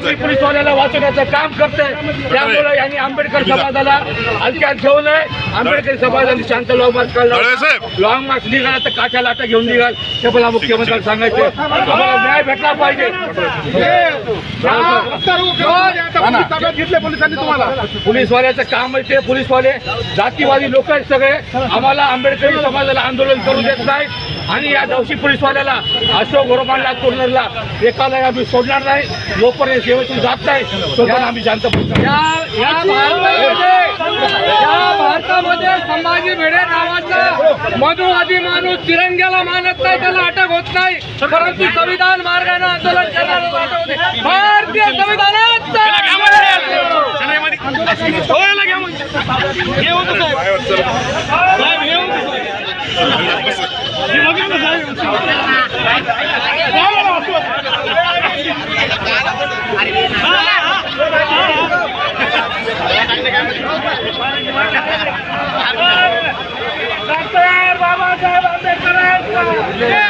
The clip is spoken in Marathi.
डॉक्टरी पोलीसवाल्याला वाचवण्याचं काम करते त्यामुळे यांनी आंबेडकर समाजाला हलक्यात घेऊ नये. आंबेडकर समाजाने शांत लॉंग मार्च. काढला लॉंग मार्च निघाला तर काठ्या लाटा घेऊन निघाल. ते मला मुख्यमंत्र्यांना सांगायचे. आम्हाला न्याय भेटला पाहिजे. पोलीसवाल्याचं काम आहे ते. पोलीसवाले जातीवादी लोक आहेत सगळे. आम्हाला आंबेडकरी समाजाला आंदोलन करू देत नाहीत. आणि या दवशी पोलीसवाल्याला अशोक गोरमानला तोडणारला एकाला आम्ही सोडणार नाही. जोपर्यंत सेवेतून जात नाही तोपर्यंत आम्ही. या भारतामध्ये या भारतामध्ये संभाजी भिडे नावाचा मधुवादी माणूस तिरंग्याला मानत नाही त्याला अटक होत नाही. परंतु संविधान मार्गाने आंदोलन भारतीय संविधानात बाबासाहेब आंबेडकरांचा